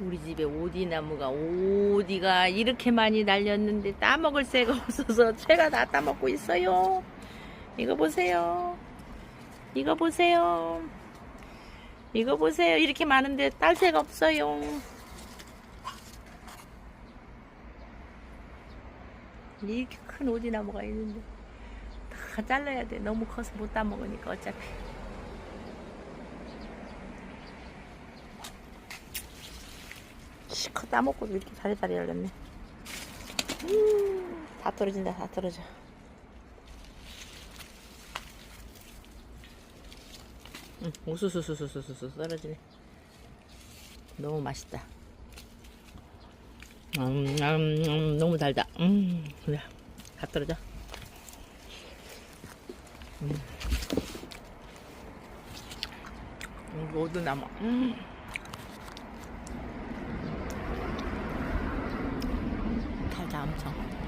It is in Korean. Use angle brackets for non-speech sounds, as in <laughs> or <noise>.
우리 집에 오디 나무가 오디가 이렇게 많이 날렸는데 따먹을 새가 <laughs> 없어서 새가 다 따먹고 있어요. 이거 보세요. 이거 보세요. 이거 보세요. 이렇게 많은데 딸 새가 없어요. 이렇게 큰 오디 나무가 있는데 다 잘라야 돼. 너무 커서 못 따먹으니까 어차피. 시커 따먹고도 이렇게 다리다리 열렸네. 음, 다 떨어진다, 다 떨어져. 응, 우수수수수수수 떨어지네. 너무 맛있다. 음, 음, 음, 너무 달다. 음, 그래. 다 떨어져. 음. 음, 모두 남아. 음. 달다 엄청.